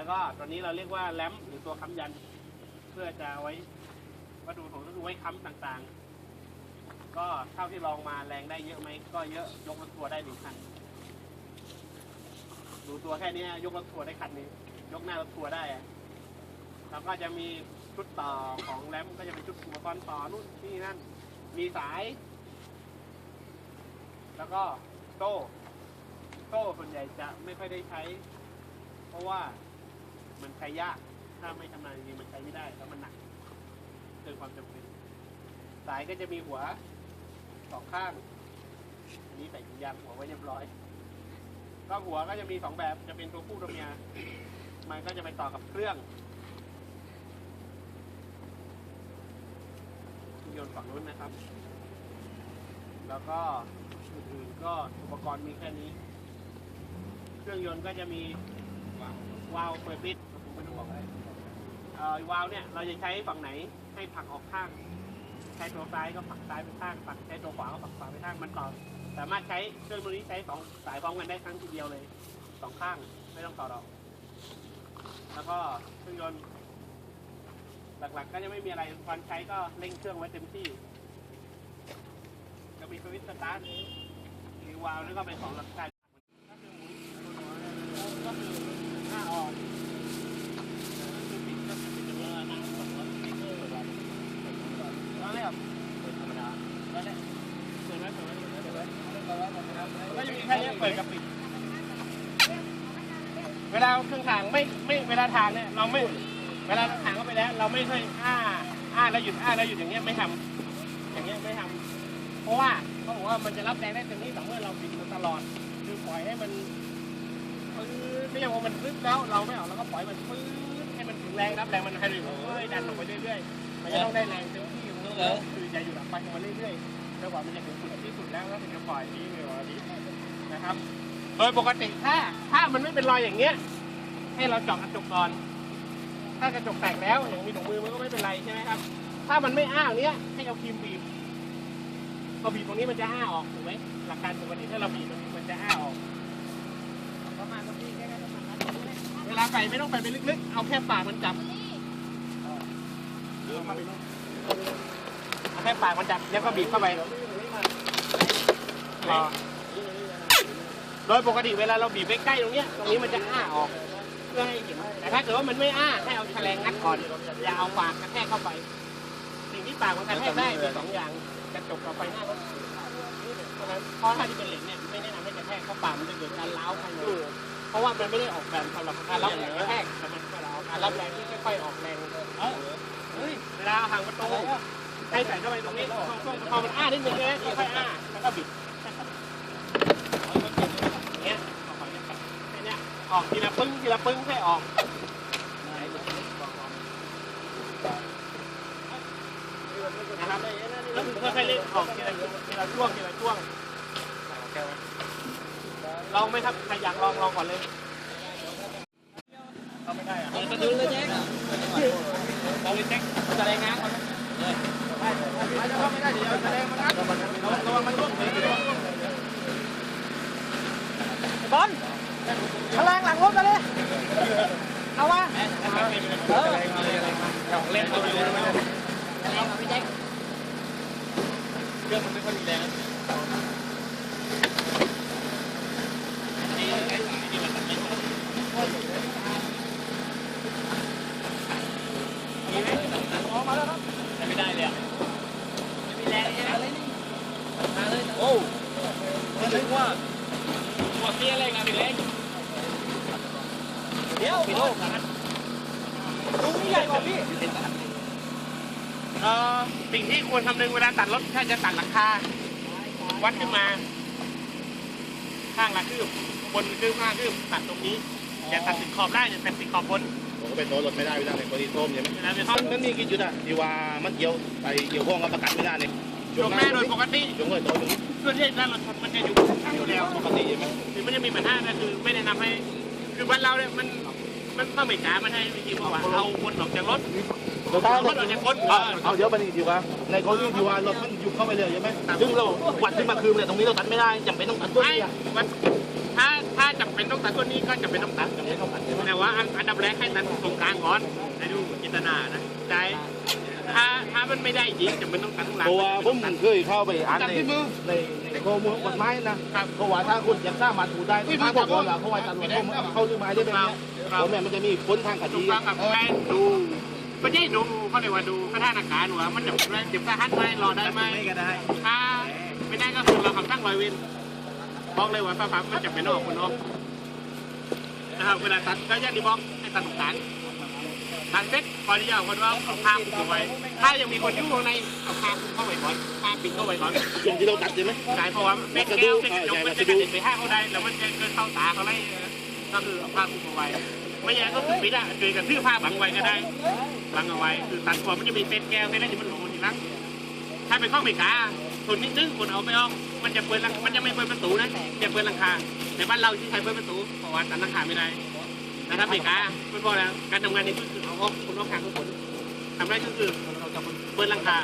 แล้วก็ตัวนี้เราเรียกว่าแลมหรือตัวค้ำยัน เพื่อจะไว้วัตถุประสงค์ก็คือไว้ค้ำต่างๆ ก็เท่าที่ลองมาแรงได้เยอะไหมก็เยอะยกรถทัวร์ได้หนึ่งคันดูตัวแค่นี้ยกรถทัวร์ได้คันนี้ ยกหน้ารถทัวร์ได้แล้วก็จะมีชุดต่อของแรมก็จะเป็นชุดอุปกรณ์ต่อนู่นนี่นั่น มีสาย แล้วก็โซ่โซ่ส่วนใหญ่จะไม่ค่อยได้ใช้ เพราะว่า มันใช้ยาก ถ้าไม่ชำนาญจริงมันใช้ไม่ได้ แล้วมันหนักเกินความจำเป็น สายก็จะมีหัวสองข้าง อันนี้ใส่ถุงยางหัวไว้เรียบร้อยก็หัวก็จะมีสองแบบ จะเป็นตัวผู้ตัวเมีย มันก็จะไปต่อกับเครื่องยนต์ฝั่งนู้นนะครับ แล้วก็อื่นๆก็อุปกรณ์มีแค่นี้ เครื่องยนต์ก็จะมีวาล์วเปิดปิด ไม่ต้องบอกอะไรเอ่อวาล์วเนี่ยเราจะใช้ฝั่งไหนให้ผลักออกข้าง ใช้ตัวซ้ายก็ผลักซ้ายไปข้างผลักใช้ตัวขวาก็ผลักขวาไปข้างมันต่อสามารถใช้เครื่องตัวนี้ใช้สองสายพร้อมกันได้ครั้งทีเดียวเลยสองข้างไม่ต้องต่อดอก แล้วก็เครื่องยนต์หลักๆ ก็จะไม่มีอะไรตอนใช้ก็เร่งเครื่องไว้เต็มที่จะมีสวิตช์สตาร์ทมีวาล์วแล้วก็เป็นสองหลักการก็คือหมุนก็คือห้าออนคือปิดก็คือปิดเวลานั่งสองร้อยมิลลิเมตรแบบแล้วเนี่ยเปิดธรรมดาแล้วเนี่ยเปิดไว้เปิดไว้เปิดไว้เปิดไว้ก็จะมีแค่เนี้เปิดกับปิด เวลาเครื่องทางไม่ไม่เวลาทางเนี่ยเราไม่เวลาเรางเข้าไปแล้ว เราไม่ใช่อ้าอ้าแล้วหยุดอ้าแล้วหยุดอย่างเงี้ยไม่ทำอย่างเงี้ยไม่ทำเพราะว่าเขาบอกว่ามันจะรับแรงได้เต็มที่ต่เมื่อเราบิดมันตลอด คือปล่อยให้มันปื๊ดไม่ใช่ว่ามันปึ๊บแล้วเราไม่ออกแล้วก็ปล่อยมันปื๊ดให้มันถึงแรงรับแรงมันให้เรื่อยๆดันลงไปเรื่อยๆมันจะต้องได้แรงเต็มที่ของมันแล้วคือจะอยู่หลังไปของมันเรื่อยๆจนกว่ามันจะถึงจุดที่สุดแล้วแล้วถึงจะปล่อยนี้หรือว่า นี้นะครับ โดยปกติถ้าถ้ามันไม่เป็นรอยอย่างเงี้ย ให้เราเจาะกระจกก่อน ถ้ากระจกแตกแล้วอย่างมีถุงมือมันก็ไม่เป็นไรใช่ไหมครับ ถ้ามันไม่อ้าอย่างเนี้ยให้เอาครีมบีบพอบีบตรงนี้มันจะอ้าออกถูกไหมหลักการปกติถ้าเราบีบตรงนี้มันจะอ้าออกประมาณตรงนี้แค่นั้นประมาณนั้นเวลาใส่ไม่ต้องใส่ไปลึกๆ เอาแค่ปากมันจับเอาแค่ปากมันจับแล้วก็บีบเข้าไปพอ โดยปกติเวลาเราบีบใกล้ๆตรงเนี้ยตรงนี้มันจะอ้าออกเพื่อให้เห็นแต่ถ้าเกิดว่ามันไม่อ้าให้เอาแฉลงงัดก่อนอย่าเอาปากกระแทกเข้าไป สิ่งที่ปากมันกระแทกได้มีสองอย่างกระจกกับไฟหน้ารถเพราะฉะนั้นเพราะถ้าที่เป็นเหล็กเนี่ยไม่แนะนำให้กระแทกเข้าปากมันจะเกิดการล้าวภายในเพราะว่ามันไม่ได้ออกแบบสำหรับการรับแรงกระแทกแต่มันเป็นการรับแรงที่ค่อยๆออกแรงเวลาห่างประตูให้ใส่เข้าไปตรงนี้ช่วงพอมันอ้านิดนึงใช่ไหมค่อยๆอ้าแล้วก็บิดอย่างเงี้ยออกไปเนี่ยแค่เนี้ย ออกทีละปึ้งทีละปึ้งให้ออกนะครับแล้วค่อยๆเล่นออกทีละทีละช่วงทีละช่วงลองไหมครับใครอยากลองลองก่อนเลยเขาไม่ได้อะกระดุนเลยแจ๊คลองเลยแจ็คจะแรงงานก่อนเลยไม่ได้ไม่ได้เดี๋ยวจะแรงมันงัดระวังระวังมันลยระวังร่วงเลยบอล พลังหลังรถเลย เอาวะเออเล่นเอาไปเลยเอาไปแจ๊คเครื่องมันไม่ค่อยมีแรงไอ้สายนี่มันตัดไม่ได้มีไหมออกมาแล้วครับไม่ได้เลยอะไม่มีแรงใช่ไหมเลยนี่มาเลยโอ้มัว่าหัวเกี้ยอะไรงานเป็นเล็ก เดี๋ยวพี่โลกนะลุงใหญ่กว่าพี่เอ่อสิ่งที่ควรคำนึงเวลาตัดรถถ้าจะตัดหลังคาวัดขึ้นมา ข้างละคืบบนคืบข้างคืบตัดตรงนี้อย่าตัดติดขอบได้อย่าตัดติดขอบบนผมก็ไปโต๊ะรถไม่ได้ไม่ได้เลยคนที่ส้มใช่ไหมเวลาจะซ่อมนั่นนี่กี่จุดอะที่ว่ามันเกี่ยวไปเกี่ยวข้องกับประกันไม่ได้เนี่ยยกหน้าโดยปกติยกเลยโต๊ะตรงนี้เพื่อที่จะรถชนมันจะอยู่ข้างอยู่แล้วปกติใช่ไหมคือไม่ได้มีปัญหาก็คือไม่แนะนำให้ คือบ้านเราเนี่ยมันมันต้องไม่จ๋ามันให้วิธีว่าเอาคนออกจากรถเราถ้าเอารถออกจากคนเออเอาเดี๋ยวไปนี่ดีว่าในกรณีที่ว่ารถมันยุบเข้าไปเลยใช่ไหมซึ่งเราวัดขึ้นมาคืนเนี่ยตรงนี้เราตัดไม่ได้จำเป็นต้องตัดตัวไม่นี้อะมันถ้าถ้าจำำเป็นต้องตัดต้นนี้ก็จะเป็นต้องตัดแต่ว่าอันอันดับแรกให้ตัดตรงกลางก่อนให้ดูจินตนานะได้ ถ้าถ้ามันไม่ได้จริงจะเป็นต้องตัดตรงกลางเพราะว่าผมเคยเข้าไปอ่านในในในข้อมูลกฎหมายนะเพราะว่าถ้าคุณยังสร้างมาถูได้ถ้าบอกว่าเพราะว่าตำรวจเขาเข้าเรื่องหมายได้แบบนี้เพราะแม่มันจะมีผลทางคถูดีกต้องกับแม่ดูไม่ใช่ดูเขาเรียกว่าดูสถานการณ์ว่ามันจะเจ็บสาหัสไหมรอได้ไหมไม่ก็ได้ถ้าไม่ได้ก็คือเราคำสั่งลอยเวนบอกเลยว่าป้าปั๊บมันจะเป็นออกคนออกนะครับเวลาตัดก็อย่างที่บอกให้ตัดตรงก ลางตัดเสร็จพอที่จะเอาคนว่าเอาผ้าปิดเอาไว้ ถ้ายังมีคนอยู่ข้างในเอาผ้าคลุมเข้าไว้ก่อนผ้าปิดเข้าไว้ก่อนช่วงที่เราตัดใช่ไหมใช่เพราะว่าเป็นแก้วเป็นกระจกมันจะกระเด็นไปห้าเขาได้ แล้วมันจะเกิดเข้าตาเขาได้ก็คือเอาผ้าคลุมเอาไว้ ไม่อย่างนั้นก็คือปิดอะคือกันทื่อผ้าบังไว้ก็ได้บังเอาไว้คือตัดก่อนมันจะมีเป็นแก้วไม่ได้ที่มันหลงทีหลังถ้าเป็นข้อไม่กาทนนิดนึงคนเอาไปออกมันจะเปิดหลังมันจะไม่เปิดประตูนะจะเปิดหลังคาแต่บ้านเราที่ใช้เปิดประตูเพราะว่าตัดหลังคาไม่ได้แต่ถ้าไม่กามันบอกแล้วการทำงานนี้ก็คื อเอาออกคนออกทางทุกคนทำได้ก็คือเปิดลังคา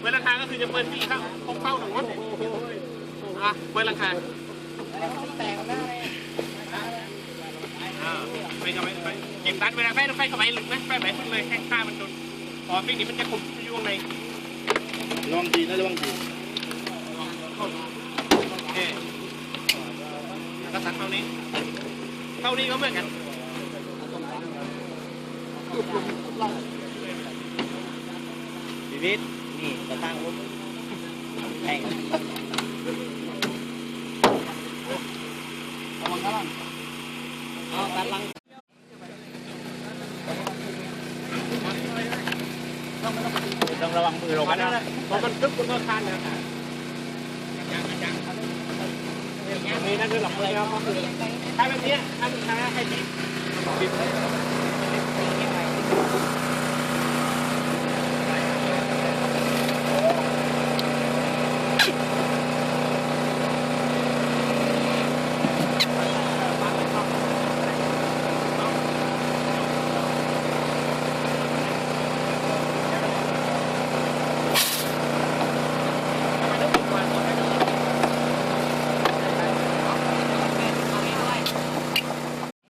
เปิดลังคาก็คือจะเปิดที่เข้าพกเข้าหนึ่งวัดอะเปิดลังคาไปกับไปไปเก็บตัดเวลาไปต้องไปกับไปลึกนะไปแบบพึ่งเลยแค่ข้ามันจนพอปีนี้มันจะคุมอยู่ข้างในลองดีนะระวังดีโอเคแล้วก็ตัดเท่านี้เท่านี้ก็เหมือนกัน ชีวิตนี่จะตั้งวุ้นแข่งต้องระวังมือเราอันนะนั้นพอมันตึ๊บมันก็คานแล้วนี่นั่นคือหลักเลยครับก็คือถ้าแบบนี้ถ้าถ้าให้ปิดปิด